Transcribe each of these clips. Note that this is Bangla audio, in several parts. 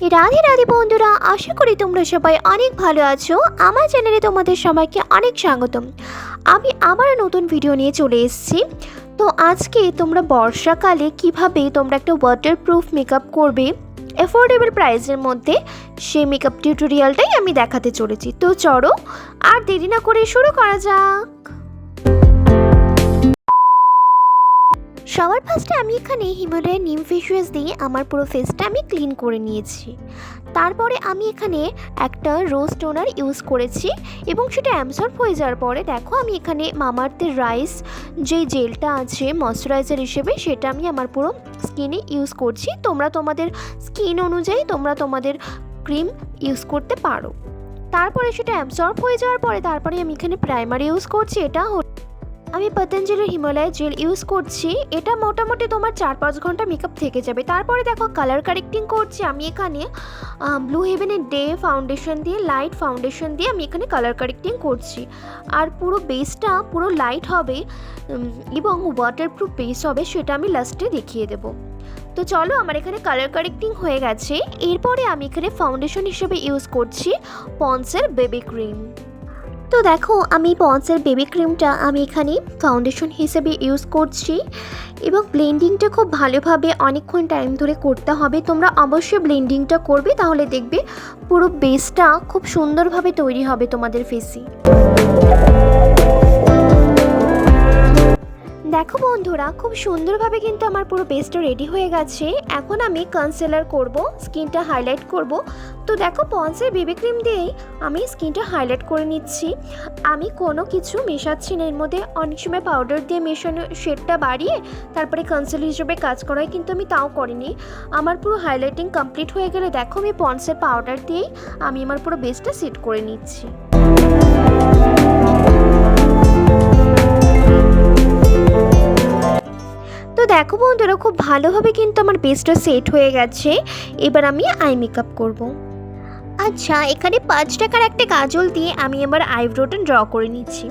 রাধে রাধে বন্ধুরা, আশা করি তোমরা সবাই অনেক ভালো আছো। আমার চ্যানেলে তোমাদের সবাইকে অনেক স্বাগতম। আমি আবার নতুন ভিডিও নিয়ে চলে এসেছি। তো আজকে তোমরা বর্ষাকালে কীভাবে তোমরা একটা ওয়াটারপ্রুফ মেকআপ করবে অ্যাফোর্ডেবল প্রাইসের মধ্যে সেই মেকআপ টিউটোরিয়ালটাই আমি দেখাতে চলেছি। তো চলো, আর দেরি না করে শুরু করা যাক। সবার ফার্স্টে আমি এখানে হিমালয়ের নিম ফেস ওয়াশ দিয়ে আমার পুরো ফেসটা আমি ক্লিন করে নিয়েছি। তারপরে আমি এখানে একটা রোজ টোনার ইউজ করেছি এবং সেটা অ্যাবসর্ব হয়ে যাওয়ার পরে দেখো আমি এখানে মামার্থের রাইস যে জেলটা আছে ময়শ্চারাইজার হিসেবে সেটা আমি আমার পুরো স্কিনে ইউজ করছি। তোমরা তোমাদের স্কিন অনুযায়ী তোমরা তোমাদের ক্রিম ইউজ করতে পারো। তারপরে সেটা অ্যাবসর্ব হয়ে যাওয়ার পরে তারপরে আমি এখানে প্রাইমার ইউজ করছি। এটা আমি পতঞ্জলির হিমালয় জেল ইউজ করছি। এটা মোটামুটি তোমার চার পাঁচ ঘণ্টা মেকআপ থেকে যাবে। তারপরে দেখো কালার কারেক্টিং করছি আমি এখানে। ব্লু হেভেনের ডে ফাউন্ডেশন দিয়ে লাইট ফাউন্ডেশন দিয়ে আমি এখানে কালার কারেক্টিং করছি। আর পুরো বেসটা পুরো লাইট হবে এবং ওয়াটারপ্রুফ বেস হবে সেটা আমি লাস্টে দেখিয়ে দেবো। তো চলো আমার এখানে কালার কারেক্টিং হয়ে গেছে। এরপরে আমি এখানে ফাউন্ডেশন হিসেবে ইউজ করছি পন্সের বেবি ক্রিম তো দেখো, আমি পন্সের বেবি ক্রিমটা আমি এখানে ফাউন্ডেশন হিসেবে ইউজ করছি এবং ব্লেন্ডিংটা খুব ভালোভাবে অনেকক্ষণ টাইম ধরে করতে হবে। তোমরা অবশ্যই ব্লেন্ডিংটা করবে, তাহলে দেখবে পুরো বেসটা খুব সুন্দরভাবে তৈরি হবে তোমাদের ফেসে দেখো বন্ধুরা, খুব সুন্দরভাবে কিন্তু আমার পুরো বেসটা রেডি হয়ে গেছে। এখন আমি কনসিলার করব, স্কিনটা হাইলাইট করব। তো দেখো পন্সের বেবি ক্রিম দিয়েই আমি স্কিনটা হাইলাইট করে নিচ্ছি। আমি কোনো কিছু মেশাচ্ছি না, এর মধ্যে অনেক সময় পাউডার দিয়ে মেশানো শেডটা বাড়িয়ে তারপরে কনসিলার হিসেবে কাজ করাই কিন্তু আমি তাও করিনি। আমার পুরো হাইলাইটিং কমপ্লিট হয়ে গেলে দেখো, আমি পন্সের পাউডার দিয়েই আমি আমার পুরো বেসটা সেট করে নিচ্ছি। দেখো বন্ধুরা, খুব ভালোভাবে কিন্তু আমার বেসটা সেট হয়ে গেছে। এবার আমি আই মেকআপ করব। আচ্ছা এখানে পাঁচ টাকার একটা কাজল দিয়ে আমি আমার আইব্রোটা ড্র করে নিচ্ছি।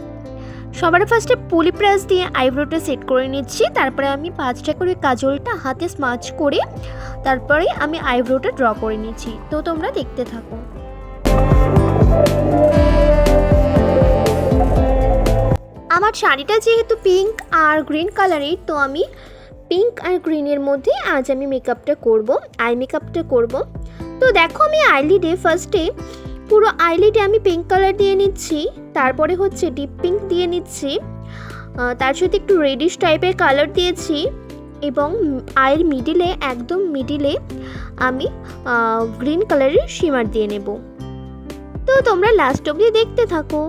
সবার ফার্স্টে পুলি ব্রাশ দিয়ে আইব্রোটা সেট করে নিচ্ছি। তারপরে আমি পাঁচ টাকার ওই কাজলটা হাতে স্মাচ করে তারপরে আমি আইব্রোটা ড্র করে নিচ্ছি। তো তোমরা দেখতে থাকো। আমার শাড়িটা যেহেতু পিঙ্ক আর গ্রিন কালারের তো আমি পিঙ্ক আর গ্রিনের মধ্যে আজ আমি মেকআপটা করব, আই মেকআপটা করব। তো দেখো আমি আইলিডে ফার্স্টে পুরো আইলিডে আমি পিঙ্ক কালার দিয়ে নিচ্ছি, তারপরে হচ্ছে ডিপ পিঙ্ক দিয়ে নিচ্ছি। তার সাথে একটু রেডিশ টাইপের কালার দিয়েছি এবং আয়ের মিডিলে, একদম মিডিলে আমি গ্রিন কালারের শিমার দিয়ে নেব। তো তোমরা লাস্ট অবধি দেখতে থাকো।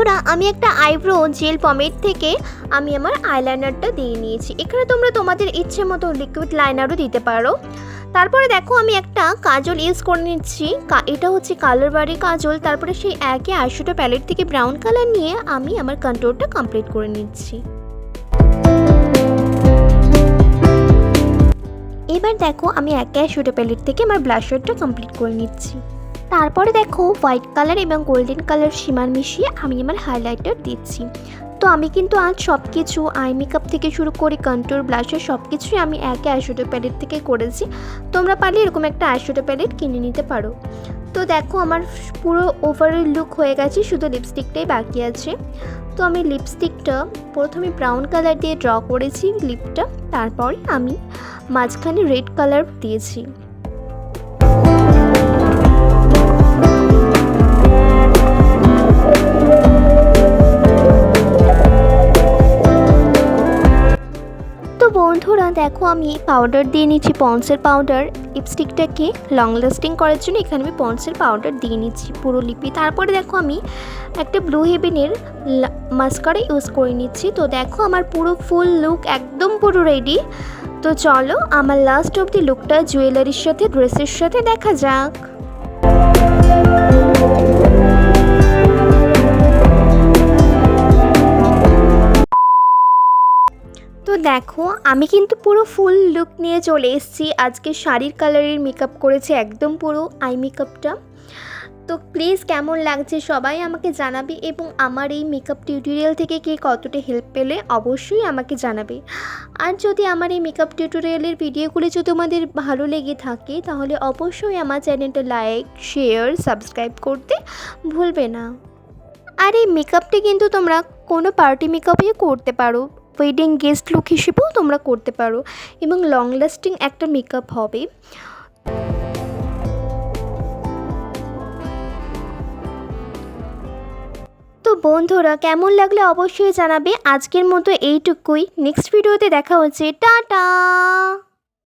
বন্ধুরা, আমি একটা আইব্রো জেল পমেট থেকে আমি আমার আইলাইনারটা দিয়ে নিয়েছি। এখানে তোমরা তোমাদের ইচ্ছে মতো লিকুইড লাইনারও দিতে পারো। তারপরে দেখো, আমি একটা কাজল ইউজ করে নিচ্ছি। এটা হচ্ছে কালার বাড়ি কাজল। তারপরে সেই একই আইশ্যাডো প্যালেট থেকে ব্রাউন কালার নিয়ে আমি আমার কন্ট্রোলটা কমপ্লিট করে নিচ্ছি। এবার দেখো, আমি একে আইশ্যাডো প্যালেট থেকে আমার ব্লাশারটা কমপ্লিট করে নিচ্ছি। তারপরে দেখো হোয়াইট কালার এবং গোল্ডেন কালার সীমার মিশিয়ে আমি আমার হাইলাইটার দিচ্ছি। তো আমি কিন্তু আজ সব কিছু আই মেকআপ থেকে শুরু করে কন্ট্রোল ব্লাশার সব কিছুই আমি একে আইশ্যাডো প্যালেট থেকে করেছি। তোমরা পারলে এরকম একটা আইশ্যাডো প্যালেট কিনে নিতে পারো। তো দেখো আমার পুরো ওভারঅল লুক হয়ে গেছে, শুধু লিপস্টিকটাই বাকি আছে। তো আমি লিপস্টিকটা প্রথমে ব্রাউন কালার দিয়ে ড্র করেছি লিপটা তারপরে আমি মাঝখানে রেড কালার দিয়েছি। দেখো, আমি পাউডার দিয়ে নিচ্ছি পন্সের পাউডার লিপস্টিকটাকে লং লাস্টিং করার জন্য এখানে আমি পন্সের পাউডার দিয়ে নিচ্ছি পুরো লিপি। তারপরে দেখো, আমি একটা ব্লু হেভেনের মাস্কারা ইউজ করে নিচ্ছি। তো দেখো, আমার পুরো ফুল লুক একদম পুরো রেডি তো চলো, আমার লাস্ট অব দি লুকটা জুয়েলারির সাথে ড্রেসের সাথে দেখা যাক। দেখো, আমি কিন্তু পুরো ফুল লুক নিয়ে চলে এসেছি। আজকে শাড়ির কালারের মেকআপ করেছে একদম পুরো আই মেকআপটা তো প্লিজ কেমন লাগছে সবাই আমাকে জানাবে এবং আমার এই মেকআপ টিউটোরিয়াল থেকে কে কতটা হেল্প পেলে অবশ্যই আমাকে জানাবে। আর যদি আমার এই মেকআপ টিউটোরিয়ালের ভিডিওগুলি যদি তোমাদের ভালো লেগে থাকে, তাহলে অবশ্যই আমার চ্যানেলটা লাইক শেয়ার সাবস্ক্রাইব করতে ভুলবে না। আর এই মেকআপটি কিন্তু তোমরা কোনো পার্টি মেকআপই করতে পারো। ওয়েডিং গেস্ট লুক হিসেবেও তোমরা করতে পারো এবং লং লাস্টিং একটা মেকআপ হবে। তো বন্ধুরা, কেমন লাগলে অবশ্যই জানাবে। আজকের মতো এইটুকুই। নেক্সট ভিডিওতে দেখা হচ্ছে। টাটা!